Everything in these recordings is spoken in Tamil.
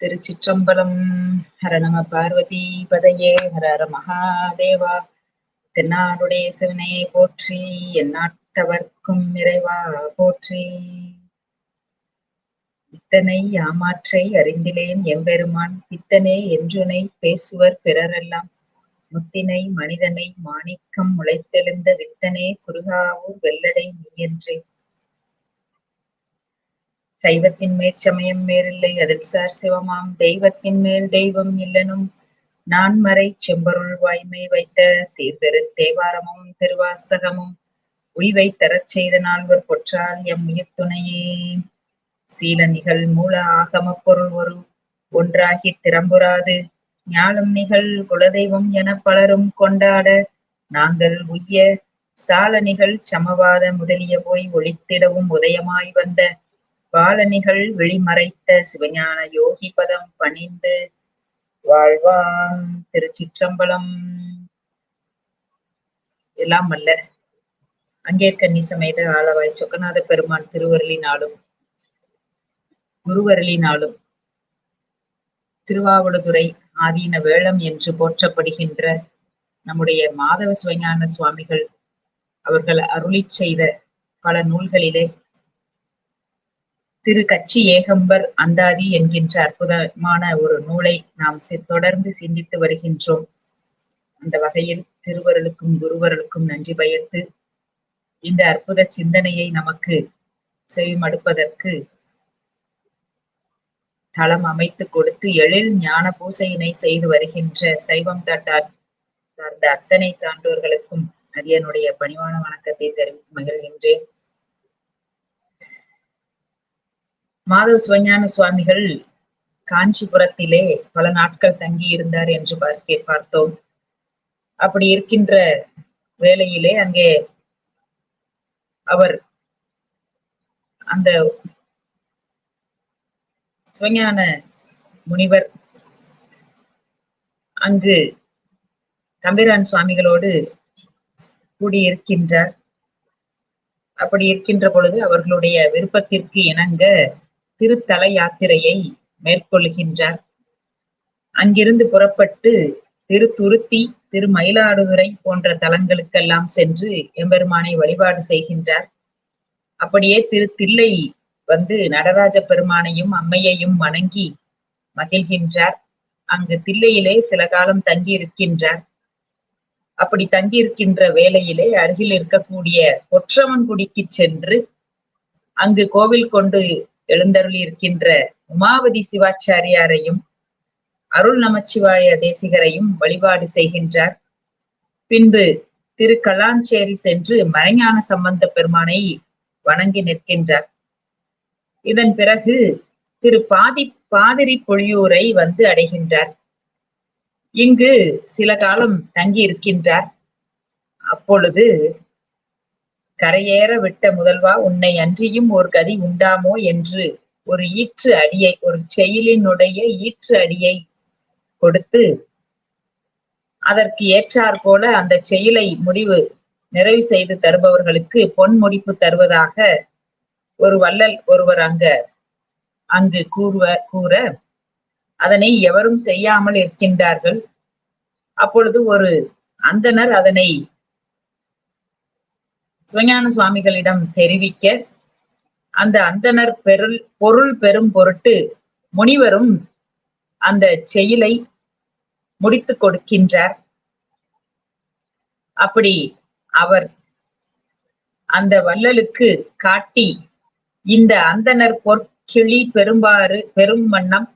திருச்சிற்றம்பலம். ஹர நம பார்வதி பதையே ஹர ஹர மகாதேவா. தென்னாடுடைய சிவனையை போற்றி எந்நாட்டவர்க்கும் இறைவா போற்றி. இத்தனை யாமாற்றை அறிந்திலேன் எம்பெருமான். பித்தனே என்றுனை பேசுவர் பிறரெல்லாம். முத்தினை மனிதனை மாணிக்கம் முளைத்தெழுந்த வித்தனே குருகாவூர் வெள்ளடை நீ என்றேன் சைவத்தின் மேற்சமயம் மேலில்லை அதில் சார் சிவமாம். தெய்வத்தின் மேல் தெய்வம் இல்லனும் நான்மறை செம்பருள் வாய்மை வைத்த சீர்திரு தேவாரமும் திருவாசகமும் உய்வை தரச் செய்த நால்வர் பொற்றால் எம் உயிர் துணையே. சீல நிகழ் மூல ஆகம பொருள் ஒரு ஒன்றாகி திறம்புறாது. ஞானம் நிகழ் குலதெய்வம் என பலரும் கொண்டாட நாங்கள் உய்ய சால நிகழ் சமவாத முதலிய போய் ஒளித்திடவும் உதயமாய் வந்த பாலனிகள் வெளிமறைத்த சிவஞான யோகி பதம் பணிந்து வாழ்வாம் திருச்சிற்றம்பலம். எல்லாம் அல்ல. அங்கேற்கன்னி நீசமேத ஆளவாய் சொக்கநாத பெருமான் திருவருளினாலும் குருவருளினாலும் திருவாவடுதுறை ஆதீன வேளம் என்று போற்றப்படுகின்ற நம்முடைய மாதவ சிவஞான சுவாமிகள் அவர்கள் அருளி செய்த பல நூல்களிலே திரு கச்சி ஏகம்பர் அந்தாதி என்கின்ற அற்புதமான ஒரு நூலை நாம் தொடர்ந்து சிந்தித்து வருகின்றோம். அந்த வகையில் திருவருளுக்கும் குருவருளுக்கும் நன்றி பயத்து இந்த அற்புத சிந்தனையை நமக்கு செவிமடுப்பதற்கு தளம் அமைத்து கொடுத்து எழில் ஞான பூசையினை செய்து வருகின்ற சைவம் தட்டார் சார்ந்த அத்தனை சான்றோர்களுக்கும் அரியனுடைய பணிவான வணக்கத்தை தெரிவித்து மகிழ்கின்றேன். மாதவ சிவஞான சுவாமிகள் காஞ்சிபுரத்திலே பல நாட்கள் தங்கி இருந்தார் என்று பார்த்தோம். அப்படி இருக்கின்ற வேளையிலே அங்கே அவர் அந்த சிவஞான முனிவர் அங்கு தம்பிரான் சுவாமிகளோடு கூடியிருக்கின்றார். அப்படி இருக்கின்ற பொழுது அவர்களுடைய விருப்பத்திற்கு இணங்க திருத்தல யாத்திரையை மேற்கொள்கின்றார். அங்கிருந்து புறப்பட்டு திருத்துருத்தி திரு மயிலாடுதுறை போன்ற தலங்களுக்கெல்லாம் சென்று எம்பெருமானை வழிபாடு செய்கின்றார். அப்படியே திரு தில்லை வந்து நடராஜ பெருமானையும் அம்மையையும் வணங்கி மகிழ்கின்றார். அங்கு தில்லையிலே சில காலம் தங்கி இருக்கின்றார் அப்படி தங்கி இருக்கின்ற வேளையிலே அருகில் இருக்கக்கூடிய பொற்றமன்குடிக்கு சென்று அங்கு கோவில் கொண்டு எழுந்தருளி இருக்கின்ற உமாவதி சிவாச்சாரியாரையும் அருள் நமச்சிவாய தேசிகரையும் வழிபாடு செய்கின்றார். பின்பு திரு கலாஞ்சேரி சென்று மறைஞான சம்பந்த பெருமானை வணங்கி நிற்கின்றார். இதன் பிறகு திரு பாதி பாதிரி பொழியூரை வந்து அடைகின்றார். இங்கு சில காலம் தங்கி இருக்கின்றார் அப்பொழுது கரையேற விட்ட முதல்வா உன்னை அன்றியும் ஒரு கதி உண்டாமோ என்று ஒரு ஈற்று அடியை ஒரு செயலினுடைய ஈற்று அடியை கொடுத்து அதற்கு ஏற்றாற் போல அந்த செயலை முடிவு நிறைவு செய்து தருபவர்களுக்கு பொன் முடிப்பு தருவதாக ஒரு வள்ளல் ஒருவர் அங்க அங்கு கூறுவ கூற அதனை எவரும் செய்யாமல் இருக்கின்றார்கள். அப்பொழுது ஒரு அந்தனர் அதனை சிவஞான சுவாமிகளிடம் தெரிவிக்க அந்த அந்தனர் பெருள் பொருள் பெறும் பொருட்டு முனிவரும் அந்த செயலை முடித்து கொடுக்கின்றார். அப்படி அவர் அந்த வள்ளலுக்கு காட்டி இந்த அந்தனர் பொற்கிளி பெரும்பாறு பெரும் வண்ணம்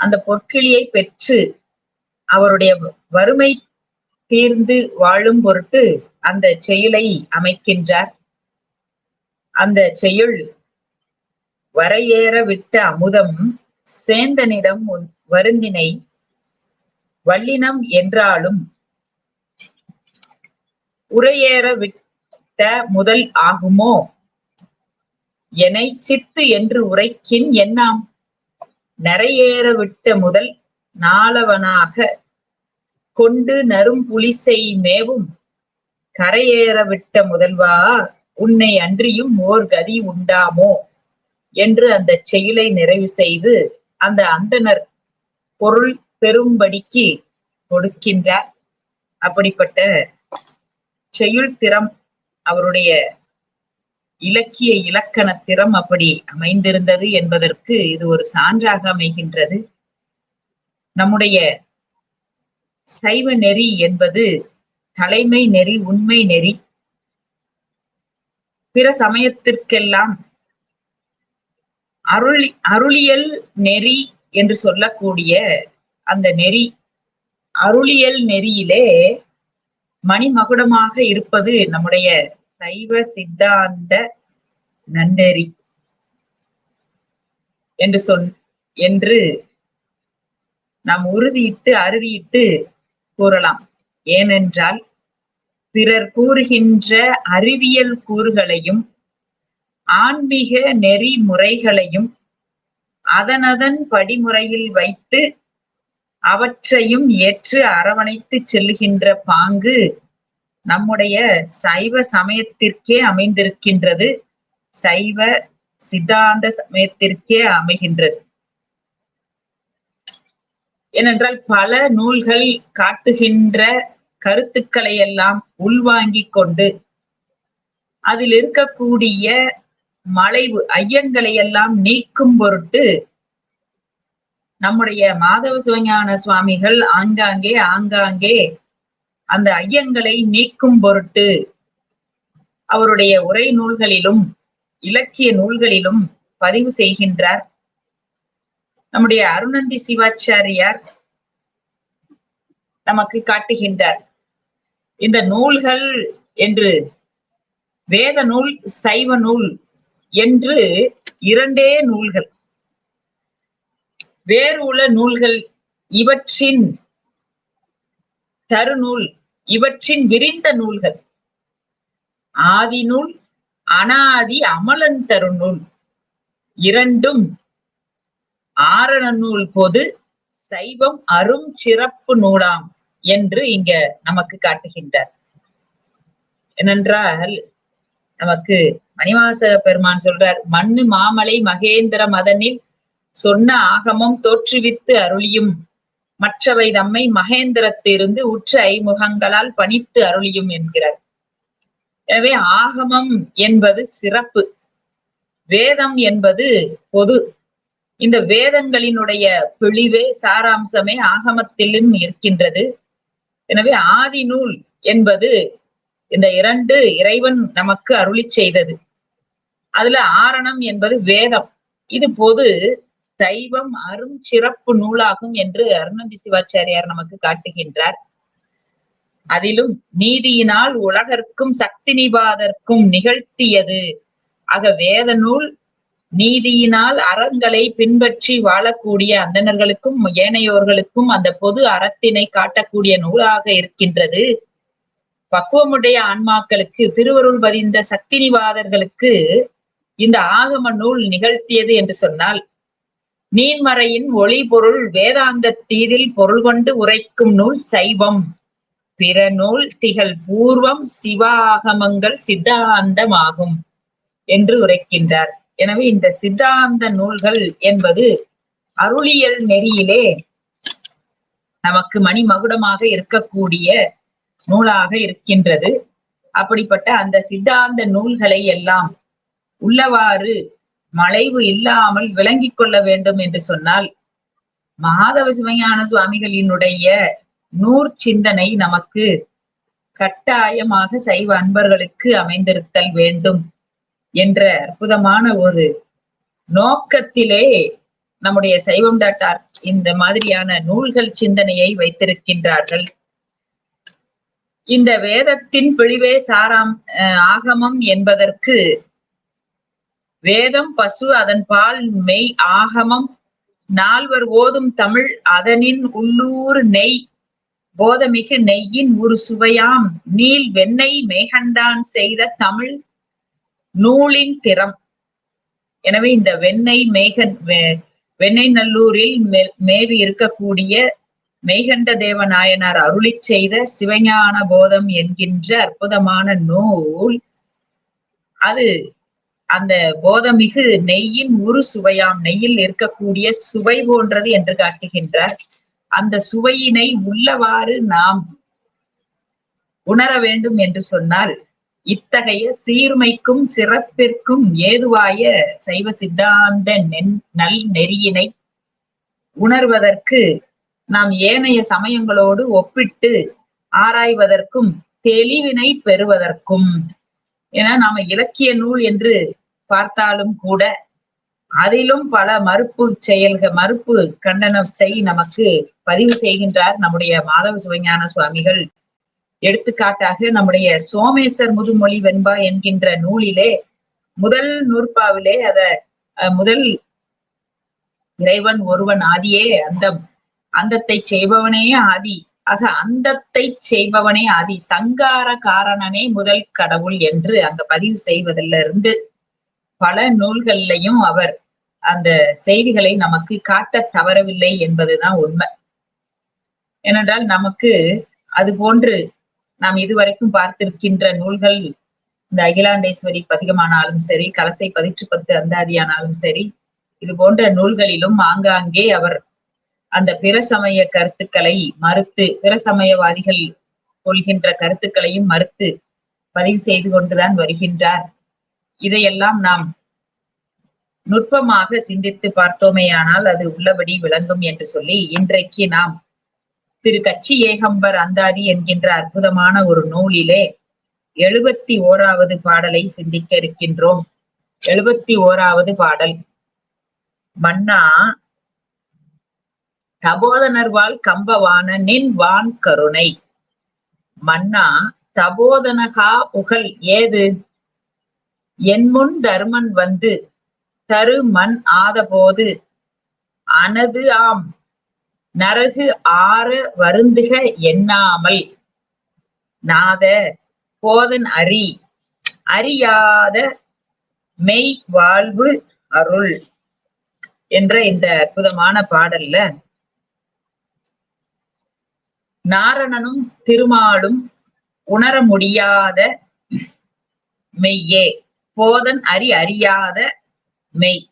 அந்த பொற்கிளியை பெற்று அவருடைய வறுமை தீர்ந்து வாழும் பொருட்டு அந்த செயலை அமைக்கின்றார். அந்த செயல் வரையேற விட்ட அமுதம் சேந்தனிடம் வருந்தினை வல்லினம் என்றாலும் உரையேற விட்ட முதல் ஆகுமோ? எனை சித்து என்று உரைக்கின் என்னாம் நரையேற விட்ட முதல் நாளவனாக கொண்டு நரும் புலிசை மேவும். கரையேற விட்ட முதல்வா உன்னை அன்றியும் ஓர் கதி உண்டாமோ? என்று அந்த செயலை நிறைவு செய்து அந்த அந்தனர் பொருள் பெரும்படிக்கு கொடுக்கின்றார். அப்படிப்பட்ட செயல் திறம் அவருடைய இலக்கிய இலக்கண திறம் அப்படி அமைந்திருந்தது என்பதற்கு இது ஒரு சான்றாக அமைகின்றது. நம்முடைய சைவ நெறி என்பது தலைமை நெறி உண்மை நெறி. பிற சமயத்திற்கெல்லாம் அருள் அருளியல் நெறி என்று சொல்லக்கூடிய அந்த நெறி அருளியல் நெறியிலே மணிமகுடமாக இருப்பது நம்முடைய சைவ சித்தாந்த நன்னெறி என்று சொன் என்று நாம் உறுதியிட்டு அறுதியிட்டு கூறலாம். ஏனென்றால் பிறர் கூறுகின்ற அறிவியல் கூறுகளையும் ஆன்மீக நெறிமுறைகளையும் அதனதன் படிமுறையில் வைத்து அவற்றையும் ஏற்று அரவணைத்து செல்லுகின்ற பாங்கு நம்முடைய சைவ சமயத்திற்கே அமைந்திருக்கின்றது. சைவ சித்தாந்த சமயத்திற்கே அமைகின்றது. ஏனென்றால் பல நூல்கள் காட்டுகின்ற கருத்துக்களை எல்லாம் உள்வாங்கிக் கொண்டு அதில் இருக்கக்கூடிய மலைவு ஐயங்களை எல்லாம் நீக்கும் பொருட்டு நம்முடைய மாதவ சிவஞான சுவாமிகள் ஆங்காங்கே ஆங்காங்கே அந்த ஐயங்களை நீக்கும் பொருட்டு அவருடைய உரை நூல்களிலும் இலக்கிய நூல்களிலும் பதிவு செய்கின்றார். நம்முடைய அருணந்தி சிவாச்சாரியார் நமக்கு காட்டுகின்றார். இந்த நூல்கள் என்று வேத நூல் சைவ நூல் என்று இரண்டே நூல்கள். வேறு உள்ள நூல்கள் இவற்றின் தருநூல் இவற்றின் விரிந்த நூல்கள். ஆதி நூல் அனாதி அமலன் தருநூல். இரண்டும் ஆரண நூல் பொது சைவம் அரும் சிறப்பு நூலாம். என்று இங்க நமக்கு காட்டுகின்றார். ஏனென்றால் நமக்கு மணிவாசக பெருமான் சொல்றார் மண்ணு மாமலை மகேந்திர மதனில் சொன்ன ஆகமம் தோற்றுவித்து அருளியும். மற்றவை தம்மை மகேந்திரத்திலிருந்து உற்ற ஐமுகங்களால் பணித்து அருளியும் என்கிறார். எனவே ஆகமம் என்பது சிறப்பு. வேதம் என்பது பொது. இந்த வேதங்களினுடைய பிழிவே சாராம்சமே ஆகமத்திலும் இருக்கின்றது. எனவே ஆதி நூல் என்பது இந்த இரண்டு இறைவன் நமக்கு அருளி செய்தது. அதுல ஆரணம் என்பது வேதம். இது பொது சைவம் அரும் சிறப்பு நூலாகும் என்று அருணந்தி சிவாச்சாரியார் நமக்கு காட்டுகின்றார். அதிலும் நீதியினால் உலகர்க்கும் சக்தி நிபாதற்கும் நிகழ்த்தியது. ஆக வேத நூல் நீதியினால் அறங்களை பின்பற்றி வாழக்கூடிய அந்தணர்களுக்கும் ஏனையோர்களுக்கும் அந்த பொது அறத்தினை காட்டக்கூடிய நூலாக இருக்கின்றது. பக்குவமுடைய ஆன்மாக்களுக்கு திருவருள் பதிந்த சக்தினிவாதர்களுக்கு இந்த ஆகம நூல் நிகழ்த்தியது என்று சொன்னால் நீன்மறையின் ஒளி பொருள் வேதாந்த தீதில் பொருள் கொண்டு உரைக்கும் நூல் சைவம். பிற நூல் திகழ் பூர்வம் சிவாகமங்கள் சித்தாந்தமாகும் என்று உரைக்கின்றார். எனவே இந்த சித்தாந்த நூல்கள் என்பது அருளியல் நெறியிலே நமக்கு மணிமகுடமாக இருக்கக்கூடிய நூலாக இருக்கின்றது. அப்படிப்பட்ட அந்த சித்தாந்த நூல்களை எல்லாம் உள்ளவாறு மலைவு இல்லாமல் விளங்கிக் கொள்ள வேண்டும் என்று சொன்னால் மாதவ சிவஞான சுவாமிகளினுடைய நூற் சிந்தனை நமக்கு கட்டாயமாக சைவ அன்பர்களுக்கு அமைந்திருத்தல் வேண்டும். என்ற அற்புதமான ஒரு நோக்கத்திலே நம்முடைய சைவம் டாட்டார் இந்த மாதிரியான நூல்கள் சிந்தனையை வைத்திருக்கின்றார்கள். இந்த வேதத்தின் பிழிவே சாராம் ஆகமம் என்பதற்கு வேதம் பசு அதன் பால் மெய் ஆகமம் நால்வர் ஓதும் தமிழ் அதனின் உள்ளூர் நெய் போதமிகு நெய்யின் ஒரு சுவையாம் நீல் வெண்ணெய் மேகண்டான் செய்த தமிழ் நூலின் திறம். எனவே இந்த வெண்ணெய் மேகன் வெண்ணெய் நல்லூரில் மேவி இருக்கக்கூடிய மெய்கண்ட தேவ நாயனார் அருளி செய்த சிவஞான போதம் என்கின்ற அற்புதமான நூல். அது அந்த போதமிகு நெய்யின் உரு சுவையாம். நெய்யில் இருக்கக்கூடிய சுவை போன்றது என்று காட்டுகின்றார். அந்த சுவையினை உள்ளவாறு நாம் உணர வேண்டும் என்று சொன்னால் இத்தகைய சீர்மைக்கும் சிறப்பிற்கும் ஏதுவாய சைவ சித்தாந்த நென் நல் நெறியினை உணர்வதற்கு நாம் ஏனைய சமயங்களோடு ஒப்பிட்டு ஆராய்வதற்கும் தெளிவினை பெறுவதற்கும். ஏன்னா நாம இலக்கிய நூல் என்று பார்த்தாலும் கூட அதிலும் பல மறுப்பு செயல்கள் மறுப்பு கண்டனத்தை நமக்கு பதிவு செய்கின்றார் நம்முடைய மாதவ சிவஞான சுவாமிகள். எடுத்துக்காட்டாக நம்முடைய சோமேசர் முதுமொழி வெண்பா என்கின்ற நூலிலே முதல் நூற்பாவிலே அத முதல் இறைவன் ஒருவன் ஆதியே அந்தம் அந்தத்தை செய்பவனே ஆதி. ஆக அந்தத்தை செய்பவனே ஆதி. சங்கார காரணனே முதல் கடவுள் என்று அங்க பதிவு செய்வதில் இருந்து பல நூல்கள்லையும் அவர் அந்த செய்திகளை நமக்கு காட்ட தவறவில்லை என்பதுதான் உண்மை. ஏனென்றால் நமக்கு அது போன்று நாம் இதுவரைக்கும் பார்த்திருக்கின்ற நூல்கள் இந்த அகிலாண்டேஸ்வரி பதிகமானாலும் சரி கலசை பதிற்று பத்து அந்தாதியானாலும் சரி இது போன்ற நூல்களிலும் ஆங்காங்கே அவர் அந்த பிற சமய கருத்துக்களை மறுத்து பிற சமயவாதிகள் கொள்கின்ற கருத்துக்களையும் மறுத்து பதிவு செய்து கொண்டுதான் வருகின்றார். இதையெல்லாம் நாம் நுட்பமாக சிந்தித்து பார்த்தோமேயானால் அது உள்ளபடி விளங்கும் என்று சொல்லி இன்றைக்கு நாம் திரு கச்சி ஏகம்பர் அந்தாதி என்கின்ற அற்புதமான ஒரு நூலிலே எழுபத்தி ஓராவது பாடலை சிந்திக்க இருக்கின்றோம். எழுபத்தி ஓராவது பாடல். மன்னா தபோதனர்வாள் கம்பவான நின் வான் கருணை. மன்னா தபோதனகா புகழ் ஏது? என் முன் தர்மன் வந்து தரு மண் ஆதபோது அனது ஆம். நரகு ஆற வருந்துக எண்ணாமல். நாத போதன் அறி அறியாத மெய் வாழ்வு அருள் என்ற இந்த அற்புதமான பாடல்ல நாரணனும் திருமாலும் உணர முடியாத மெய்யே போதன் அறி அறியாத மெய்.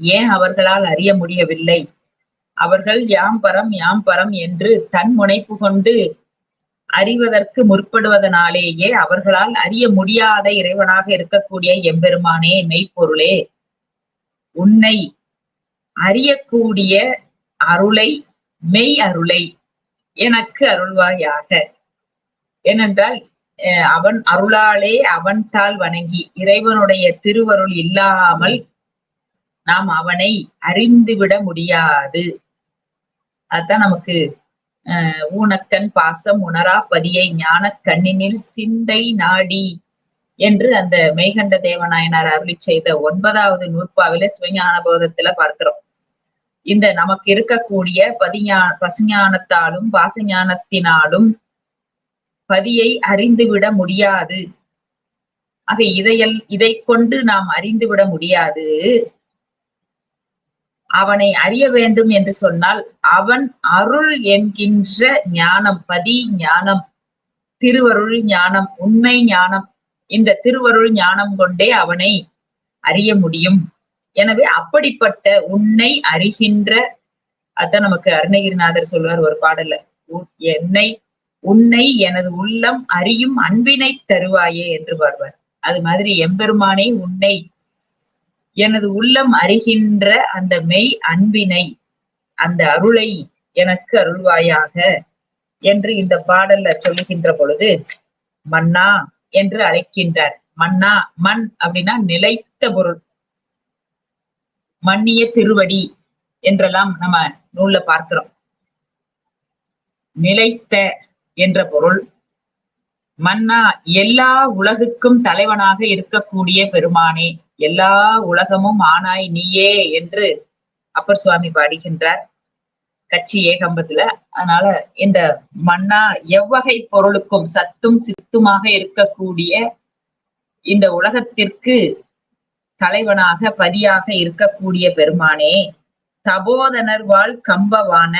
ஏன் அவர்களால் அறிய முடியவில்லை? அவர்கள் யாம் பரம் யாம் பரம் என்று தன் முனைப்பு கொண்டு அறிவதற்கு முற்படுவதனாலேயே அவர்களால் அறிய முடியாத இறைவனாக இருக்கக்கூடிய எம்பெருமானே மெய்ப்பொருளே. உன்னை அறியக்கூடிய அருளை மெய் அருளை எனக்கு அருள்வாயாக. ஏனென்றால் அவன் அருளாலே அவன் தாள் வணங்கி இறைவனுடைய திருவருள் இல்லாமல் நாம் அவனை அறிந்துவிட முடியாது. அதுதான் நமக்கு ஊனக்கண் பாசம் உணரா பதியை ஞான கண்ணினில் சிந்தை நாடி என்று அந்த மெய்கண்ட தேவநாயனார் அருளி செய்த ஒன்பதாவது நூற்பாவில சிவஞான போதத்துல பார்க்கிறோம். இந்த நமக்கு இருக்கக்கூடிய பதிஞா பசுஞானத்தாலும் பாசஞானத்தினாலும் பதியை அறிந்துவிட முடியாது. ஆக இதையல் இதை கொண்டு நாம் அறிந்துவிட முடியாது. அவனை அறிய வேண்டும் என்று சொன்னால் அவன் அருள் என்கின்ற ஞானம் பதி ஞானம் திருவருள் ஞானம் உண்மை ஞானம் இந்த திருவருள் ஞானம் கொண்டே அவனை அறிய முடியும். எனவே அப்படிப்பட்ட உன்னை அறிகின்ற அதான் நமக்கு அருணகிரிநாதர் சொல்வார் ஒரு பாடல்ல என்னை உன்னை எனது உள்ளம் அறியும் அன்பினை தருவாயே என்று பாடுவார். அது மாதிரி எம்பெருமானை உன்னை எனது உள்ளம் அறிகின்ற அந்த மெய் அன்பினை அந்த அருளை எனக்கு அருள்வாயாக என்று இந்த பாடல்ல சொல்லுகின்ற பொழுது மன்னா என்று அழைக்கின்றார். மன்னா மண் அப்படின்னா நிலைத்த பொருள். மன்னிய திருவடி என்றெல்லாம் நம்ம நூல்ல பார்க்கிறோம். நிலைத்த என்ற பொருள். மன்னா எல்லா உலகுக்கும் தலைவனாக இருக்கக்கூடிய பெருமானே. எல்லா உலகமும் ஆனாய் நீயே என்று அப்பர் சுவாமி பாடுகின்றார். கட்சி ஏகம்பத்துல. அதனால இந்த மன்னா எவ்வகை பொருளுக்கும் சத்தும் சித்துமாக இருக்கக்கூடிய இந்த உலகத்திற்கு தலைவனாக பதியாக இருக்கக்கூடிய பெருமானே தபோதனர்வால் கம்பவான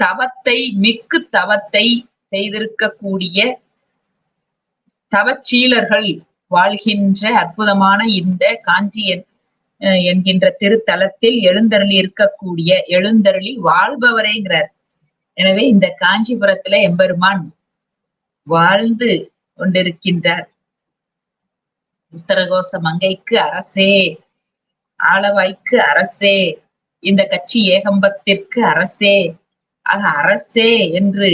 தவத்தை மிக்கு தவத்தை செய்திருக்கக்கூடிய தவச்சீலர்கள் வாழ்கின்ற அற்புதமான இந்த காஞ்சி அஹ் என்கின்ற திருத்தலத்தில் எழுந்தருளி இருக்கக்கூடிய எழுந்தருளி வாழ்பவரேங்கிறார். எனவே இந்த காஞ்சிபுரத்துல எம்பெருமான் வாழ்ந்து கொண்டிருக்கின்றார். உத்தரகோச மங்கைக்கு அரசே ஆளவாய்க்கு அரசே இந்த கட்சி ஏகம்பத்திற்கு அரசே ஆக அரசே என்று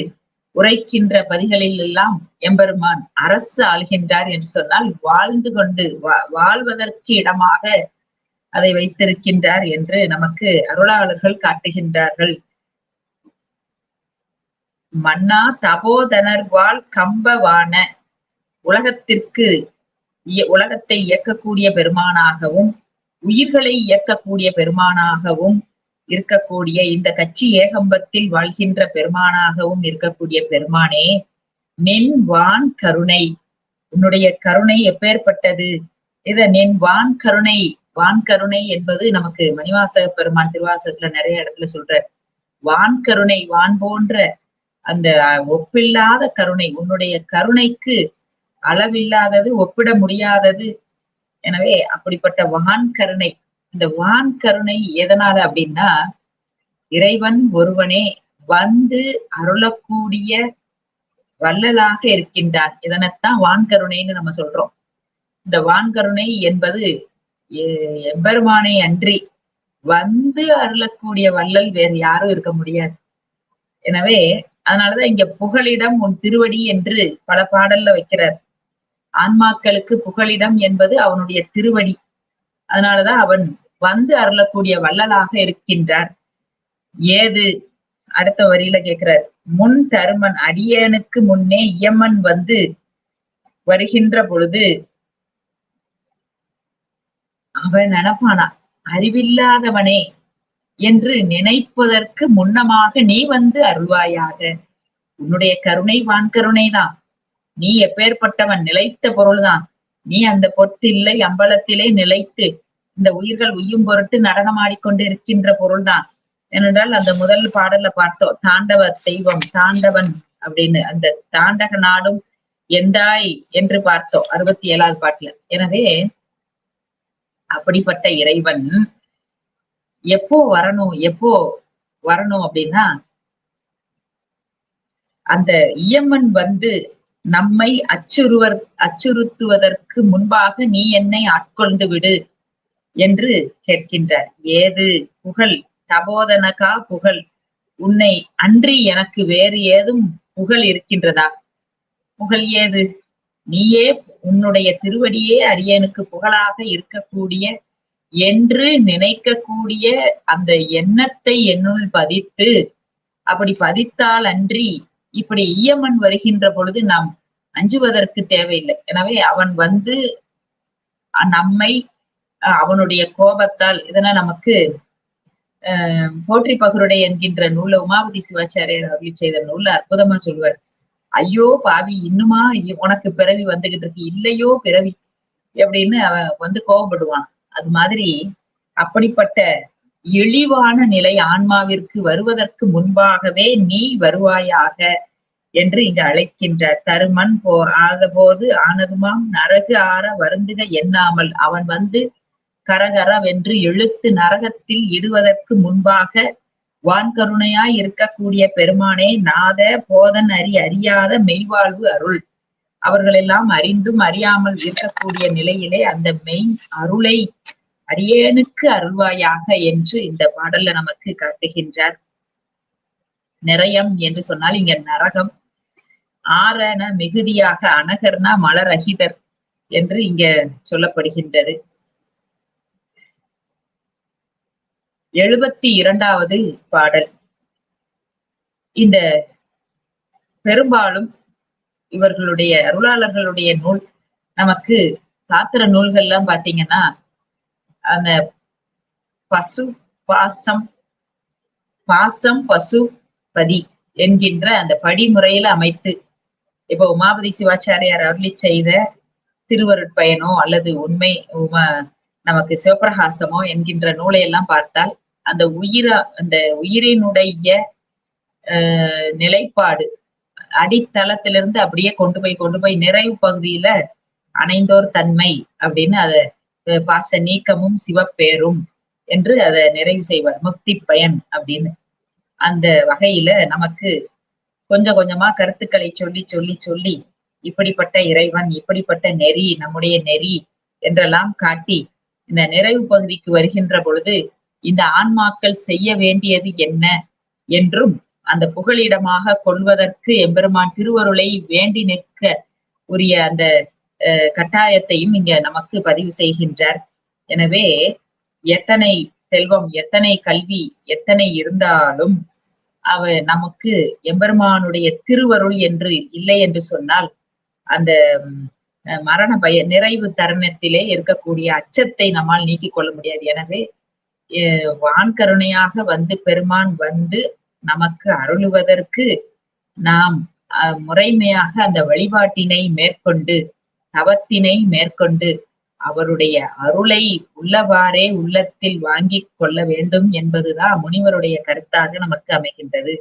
உரைக்கின்ற பதிகளில் எல்லாம் எம்பெருமான் அரசு ஆள்கின்றார் என்று சொன்னால் வாழ்ந்து கொண்டு வா- வாழ்வதற்கு இடமாக அதை வைத்திருக்கின்றார் என்று நமக்கு அருளாளர்கள் காட்டுகின்றார்கள். மன்னா தபோதனர் வாழ் கம்பவான உலகத்திற்கு இய- உலகத்தை இயக்கக்கூடிய பெருமானாகவும் உயிர்களை இயக்கக்கூடிய பெருமானாகவும் இருக்கக்கூடிய இந்த கட்சி ஏகம்பத்தில் வாழ்கின்ற பெருமானாகவும் இருக்கக்கூடிய பெருமானே நின் வான் கருணை. உன்னுடைய கருணை எப்பேற்பட்டது? இத நின் வான் கருணை வான் கருணை என்பது நமக்கு மணிவாசக பெருமான் திருவாசகத்துல நிறைய இடத்துல சொல்ற வான் கருணை வான் போன்ற அந்த ஒப்பில்லாத கருணை உன்னுடைய கருணைக்கு அளவில்லாதது ஒப்பிட முடியாதது. எனவே அப்படிப்பட்ட வான் கருணை இந்த வான் கருணை எதனால அப்படின்னா இறைவன் ஒருவனே வந்து அருளக்கூடிய வள்ளலாக இருக்கின்றான். இதனைத்தான் வான்கருணைன்னு நம்ம சொல்றோம். இந்த வான்கருணை என்பது எம்பெருமானை அன்றி வந்து அருளக்கூடிய வள்ளல் வேறு யாரும் இருக்க முடியாது. எனவே அதனாலதான் இங்க புகழிடம் உன் திருவடி என்று பல பாடல்ல வைக்கிறார். ஆன்மாக்களுக்கு புகழிடம் என்பது அவனுடைய திருவடி. அதனாலதான் அவன் வந்து அருளக்கூடிய வள்ளலாக இருக்கின்றார். ஏது? அடுத்த வரியில கேக்குறார். முன் தருமன் அடியனுக்கு முன்னே இயமன் வந்து வருகின்ற பொழுது அவன் நினப்பானா? அறிவில்லாதவனே என்று நினைப்பதற்கு முன்னமாக நீ வந்து அருள்வாயாக. உன்னுடைய கருணை வான் கருணைதான் நீ எப்பேற்பட்டவன் நிலைத்த பொருள்தான். நீ அந்த பொட்டில்லை அம்பலத்திலே நிலைத்து இந்த உயிர்கள் உய்யும் பொருட்டு நடனமாடிக்கொண்டு இருக்கின்ற பொருள்தான். ஏனென்றால் அந்த முதல் பாடல்ல பார்த்தோம் தாண்டவ தெய்வம் தாண்டவன் அப்படின்னு. அந்த தாண்டக நாடும் எந்தாய் என்று பார்த்தோம் அறுபத்தி ஏழாவது பாட்டுல. எனவே அப்படிப்பட்ட இறைவன் எப்போ வரணும் எப்போ வரணும் அப்படின்னா அந்த இயமன் வந்து நம்மை அச்சுறுவர் அச்சுறுத்துவதற்கு முன்பாக நீ என்னை ஆட்கொண்டு விடு. என்று கேட்கின்றார். ஏது? புகழ். தபோதனகா புகழ். உன்னை அன்றி எனக்கு வேறு ஏதும் புகழ் இருக்கின்றதா? புகழ் ஏது? நீயே உன்னுடைய திருவடியே அரியனுக்கு புகழாக இருக்கக்கூடிய என்று நினைக்கக்கூடிய அந்த எண்ணத்தை என்னுள் பதித்து அப்படி பதித்தால் அன்றி இப்படி ஈயமன் வருகின்ற பொழுது நாம் அஞ்சுவதற்கு தேவையில்லை. எனவே அவன் வந்து நம்மை அவனுடைய கோபத்தால் இதெல்லாம் நமக்கு போற்றி பகருடை என்கின்ற நூல்ல உமாபதி சிவாச்சாரியர் அருளி செய்த நூல்ல அற்புதமா சொல்வார் ஐயோ பாவி இன்னுமா உனக்கு பிறவி வந்துகிட்டு இருக்கு. இல்லையோ பிறவி. அப்படின்னு அவன் வந்து கோபப்படுவான். அது மாதிரி அப்படிப்பட்ட இழிவான நிலை ஆன்மாவிற்கு வருவதற்கு முன்பாகவே நீ வருவாயாக என்று இங்கு அழைக்கின்றார். தருமன் போ ஆதபோது ஆனதுமாம் நரகு ஆற வருந்துக எண்ணாமல் அவன் வந்து கரகரவென்று இழுத்து நரகத்தில் இடுவதற்கு முன்பாக வான்கருணையாய் இருக்கக்கூடிய பெருமானே நாத போதன் அறி அறியாத மெய்வாழ்வு அருள். அவர்களெல்லாம் அறிந்தும் அறியாமல் இருக்கக்கூடிய நிலையிலே அந்த மெய் அருளை அரியனுக்கு அருள்வாயாக என்று இந்த பாடல்ல நமக்கு காட்டுகின்றார். நிறையம் என்று சொன்னால் இங்க நரகம். ஆரண மிகுதியாக அனகர்னா மலரகிதர் என்று இங்க சொல்லப்படுகின்றது. எழுபத்தி இரண்டாவது பாடல். இந்த பெரும்பாலும் இவர்களுடைய அருளாளர்களுடைய நூல் நமக்கு சாத்திர நூல்கள்லாம் பாத்தீங்கன்னா அந்த பசு பாசம் பாசம் பசு பதி என்கின்ற அந்த படிமுறையில அமைத்து இப்போ உமாபதி சிவாச்சாரியார் அருளி செய்த திருவருட்பயனோ அல்லது உண்மை உமா நமக்கு சிவபிரகாசமோ என்கின்ற நூலை எல்லாம் பார்த்தால் அந்த உயிர அந்த உயிரினுடைய ஆஹ் நிலைப்பாடு அடித்தளத்திலிருந்து அப்படியே கொண்டு போய் கொண்டு போய் நிறைவு பகுதியில அணைந்தோர் தன்மை அப்படின்னு அத பாச நீக்கமும் சிவப்பேரும் என்று அதை நிறைவு செய்வார். முக்தி பயன் அப்படின்னு. அந்த வகையில நமக்கு கொஞ்சம் கொஞ்சமா கருத்துக்களை சொல்லி சொல்லி சொல்லி இப்படிப்பட்ட இறைவன் இப்படிப்பட்ட நெறி நம்முடைய நெறி என்றெல்லாம் காட்டி இந்த நிறைவு பகுதிக்கு வருகின்ற பொழுது இந்த ஆன்மாக்கள் செய்ய வேண்டியது என்ன? என்றும் அந்த புகழிடமாக கொள்வதற்கு எம்பெருமான் திருவருளை வேண்டி நிற்க உரிய அந்த அஹ், கட்டாயத்தையும் இங்க நமக்கு பதிவு செய்கின்றார். எனவே எத்தனை செல்வம் எத்தனை கல்வி எத்தனை இருந்தாலும் அவ நமக்கு எம்பெருமானுடைய திருவருள் என்று இல்லை என்று சொன்னால் அந்த மரண பய நிறைவு தருணத்திலே இருக்கக்கூடிய அச்சத்தை நம்மால் நீக்கிக் கொள்ள முடியாது. எனவே வான்கருணையாக வந்து பெருமான் வந்து நமக்கு அருளுவதற்கு நாம் முறைமையாக அந்த வழிபாட்டினை மேற்கொண்டு தவத்தினை மேற்கொண்டு அவருடைய அருளை உள்ளவாறே உள்ளத்தில் வாங்கிக் கொள்ள வேண்டும் என்பதுதான் முனிவருடைய கருத்தாக நமக்கு அமைகின்றது.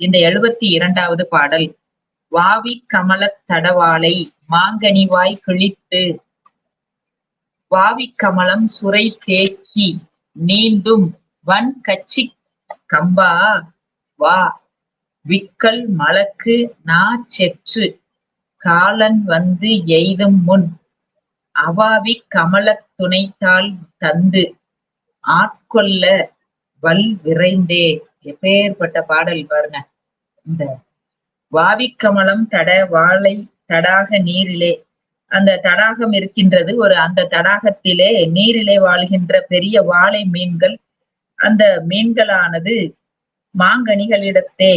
இந்த எழுபத்தி இரண்டாவது பாடல் வாவி கமலத் தடவாளை மாங்கனிவாய் கிழித்து வாவி கமலம் சுரை தேக்கி நீந்தும் வன் கச்சி கம்பா வா. விக்கல் மலக்கு நா செற்று. காலன் வந்து எய்தும் முன். அவாவி கமலத் துணைத்தால் தந்து. ஆட்கொள்ள வல் விரைந்தே. எப்பேற்பட்ட பாடல் பாருங்க. இந்த வாவிக்கமலம் தட வாழை தடாக நீரிலே. அந்த தடாகம் இருக்கின்றது. ஒரு அந்த தடாகத்திலே நீரிலே வாழ்கின்ற பெரிய வாழை மீன்கள். அந்த மீன்களானது மாங்கனிகளிடத்தே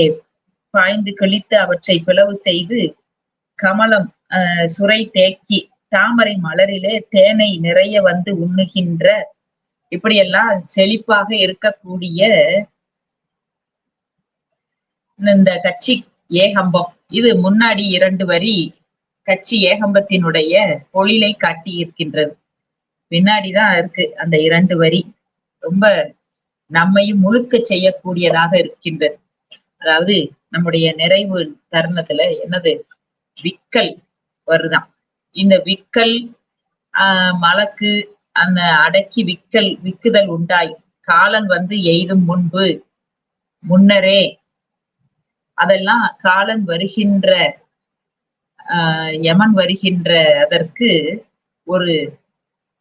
பாய்ந்து கிழித்து அவற்றை பிளவு செய்து கமலம் அஹ், சுரை தேக்கி தாமரை மலரிலே தேனை நிறைய வந்து உண்ணுகின்ற இப்படியெல்லாம் செழிப்பாக இருக்கக்கூடிய இந்த கட்சி ஏகம்பம். இது முன்னாடி இரண்டு வரி கட்சி ஏகம்பத்தினுடைய பொழிலை காட்டி இருக்கின்றது பின்னாடிதான் இருக்கு அந்த இரண்டு வரி. ரொம்ப நம்மையும் முழுக்க செய்யக்கூடியதாக இருக்கின்றது. அதாவது நம்முடைய நிறைவு தருணத்துல என்னது? விக்கல் வருதான். இந்த விக்கல் ஆஹ் மலக்கு அந்த அடக்கி விக்கல் விக்குதல் உண்டாய். காலன் வந்து எய்தும் முன்பு முன்னரே. அதெல்லாம் காலன் வருகின்ற யமன் வருகின்ற அதற்கு ஒரு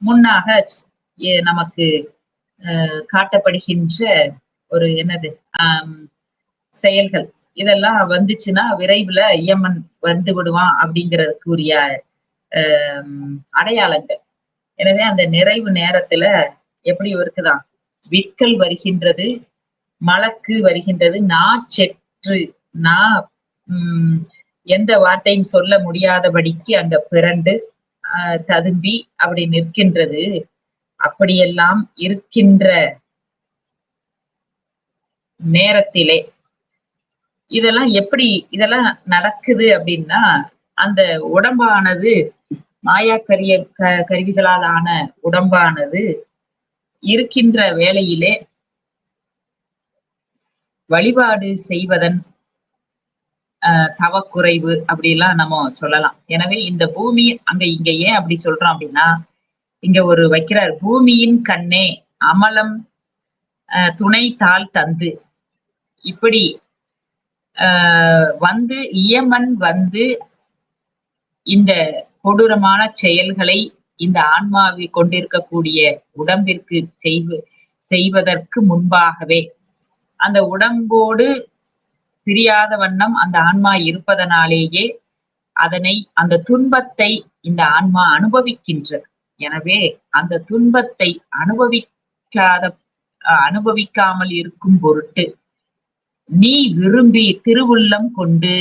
முன்னாக நமக்கு காட்டப்படுகின்ற ஒரு என்னது ஆஹ் செயல்கள். இதெல்லாம் வந்துச்சுன்னா விரைவுல யமன் வந்து விடுவான் அப்படிங்கிறதுக்குரிய ஆஹ் அடையாளங்கள். எனவே அந்த நிறைவு நேரத்துல எப்படி இருக்குதான் விற்கல் வருகின்றது மலக்கு வருகின்றது நா செற்று நா உம் எந்த வார்த்தையும் சொல்ல முடியாதபடிக்கு அங்க பிறண்டு ததும்பி அப்படி நிற்கின்றது. அப்படியெல்லாம் இருக்கின்ற நேரத்திலே இதெல்லாம் எப்படி இதெல்லாம் நடக்குது அப்படின்னா அந்த உடம்பானது மாயா கரிய க கருவிகளால் ஆன உடம்பானது இருக்கின்ற வேளையிலே வழிபாடு செய்வதன் தவக்குறைவு அப்படிலாம் நம்ம சொல்லலாம். எனவே இந்த பூமி அங்க இங்க ஏன் அப்படி சொல்றோம் அப்படின்னா இங்க ஒரு வைக்கிறார் பூமியின் கண்ணே அமலம் ஆஹ் துணை தாள் தந்து. இப்படி ஆஹ் வந்து இயமன் வந்து இந்த கொடூரமான செயல்களை இந்த ஆன்மாவை கொண்டிருக்கக்கூடிய உடம்பிற்கு செய்வு செய்வதற்கு முன்பாகவே அந்த உடம்போடு பிரியாத வண்ணம் அந்த ஆன்மா இருப்பதனாலேயே அதனை அந்த துன்பத்தை இந்த ஆன்மா அனுபவிக்கின்றது. எனவே அந்த துன்பத்தை அனுபவிக்காத அஹ் அனுபவிக்காமல் இருக்கும் பொருட்டு நீ விரும்பி திருவுள்ளம் கொண்டு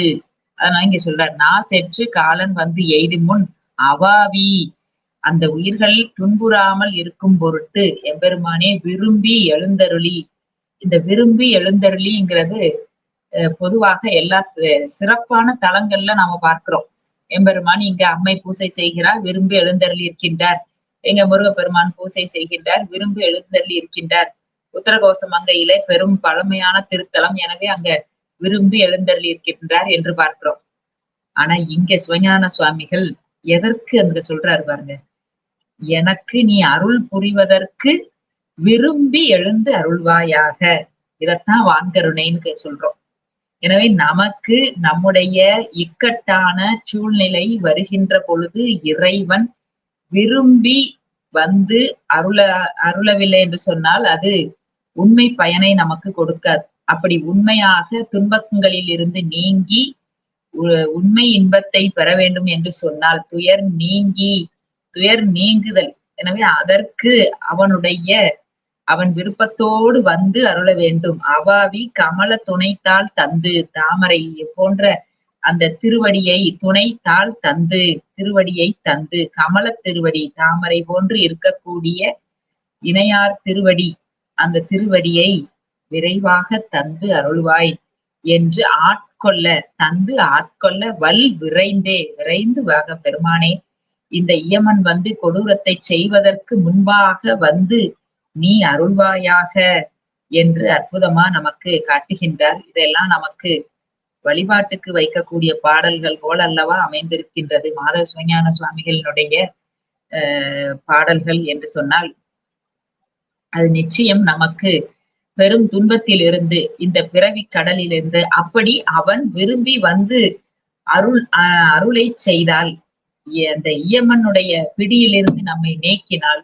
அதனால இங்க சொல்ற நான் செற்று காலன் வந்து எய்து முன் அவாவி. அந்த உயிர்கள் துன்புறாமல் இருக்கும் பொருட்டு எம்பெருமானே விரும்பி எழுந்தருளி இந்த விரும்பி எழுந்தருளிங்கிறது பொதுவாக எல்லா சிறப்பான தலங்கள்ல நாம பார்க்கிறோம். எம்பெருமான் இங்க அம்மை பூசை செய்கிறார் விரும்பி எழுந்தருளி இருக்கின்றார். எங்க முருகப்பெருமான் பூசை செய்கின்றார் விரும்பி எழுந்தருளி இருக்கின்றார். உத்தரகோச மங்கையிலே பெரும் பழமையான திருத்தலம் எனவே அங்க விரும்பி எழுந்தருளி இருக்கின்றார் என்று பார்க்கிறோம். ஆனா இங்க சிவஞான சுவாமிகள் எதற்கு அங்க சொல்றாரு பாருங்க. எனக்கு நீ அருள் புரிவதற்கு விரும்பி எழுந்து அருள்வாயாக. இதத்தான் வான்கருணைன்னு சொல்றோம். எனவே நமக்கு நம்முடைய இக்கட்டான சூழ்நிலை வருகின்ற பொழுது இறைவன் விரும்பி வந்து அருள அருளவில்லை என்று சொன்னால் அது உண்மை பயனை நமக்கு கொடுக்காது. அப்படி உண்மையாக துன்பங்களில் இருந்து நீங்கி உண்மை இன்பத்தை பெற வேண்டும் என்று சொன்னால் துயர் நீங்கி துயர் நீங்குதல். எனவே அதற்கு அவனுடைய அவன் விருப்பத்தோடு வந்து அருள வேண்டும் அவாவி கமல துணைத்தால் தந்து தாமரை போன்ற அந்த திருவடியை துணைத்தால் தந்து திருவடியை தந்து கமல திருவடி தாமரை போன்று இருக்கக்கூடிய இணையார் திருவடி அந்த திருவடியை விரைவாக தந்து அருள்வாய் என்று ஆட்கொள்ள தந்து ஆட்கொள்ள வல் விரைந்தே விரைந்து வாக பெருமானே இந்த இயமன் வந்து கொடூரத்தை செய்வதற்கு முன்பாக வந்து நீ அருள்வாயாக என்று அற்புதமா நமக்கு காட்டுகின்றார். இதெல்லாம் நமக்கு வழிபாட்டுக்கு வைக்கக்கூடிய பாடல்கள் போல் அல்லவா அமைந்திருக்கின்றது. மாதவ சுவஞான சுவாமிகளினுடைய பாடல்கள் என்று சொன்னால் அது நிச்சயம் நமக்கு பெரும் துன்பத்தில் இருந்து இந்த பிறவி கடலிலிருந்து அப்படி அவன் விரும்பி வந்து அருள் அருளை செய்தால் அந்த இயமனுடைய பிடியிலிருந்து நம்மை நீக்கினால்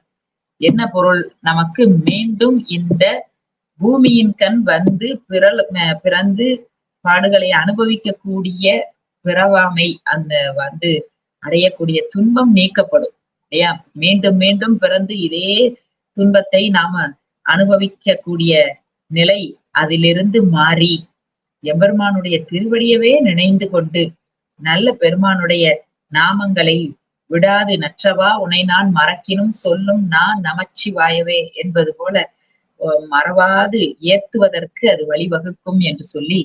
என்ன பொருள்? நமக்கு மீண்டும் இந்த பூமியின் கண் வந்து பிறல் பிறந்து பாடுகளை அனுபவிக்கக்கூடிய பிறவாமை அந்த வந்து அடையக்கூடிய துன்பம் நீக்கப்படும் இல்லையா? மீண்டும் மீண்டும் பிறந்து இதே துன்பத்தை நாம அனுபவிக்கக்கூடிய நிலை அதிலிருந்து மாறி எம்பெருமானுடைய திருவடியவே நினைந்து கொண்டு நல்ல பெருமானுடைய நாமங்களை விடாது நற்றவா உன்னை நான் மறக்கினும் சொல்லும் நான் நமச்சிவாயவே என்பது போல மறவாது ஏத்துவதற்கு அது வழிவகுக்கும் என்று சொல்லி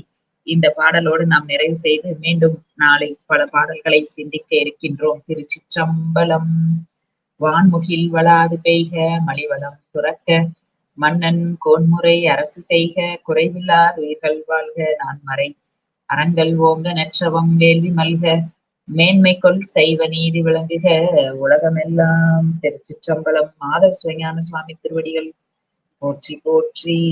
இந்த பாடலோடு நாம் நிறைவு செய்து மீண்டும் நாளை பல பாடல்களை சிந்திக்க இருக்கின்றோம். திருச்சிற்றம்பலம் வான்முகில் வளாது பெய்க மலிவளம் சுரக்க மன்னன் கோன்முறை அரசு செய்க குறைவில்லாத உயிர்கள் வாழ்க நான் மறை. அறங்கள் ஓங்க நற்றவம் வேள்வி மல்க மேன்மை கொள் செய்வ நீதி விளங்குக உலகமெல்லாம் திருச்சிற்றம்பலம் மாதவ சிவஞான சுவாமி திருவடிகள் போற்றி போற்றி.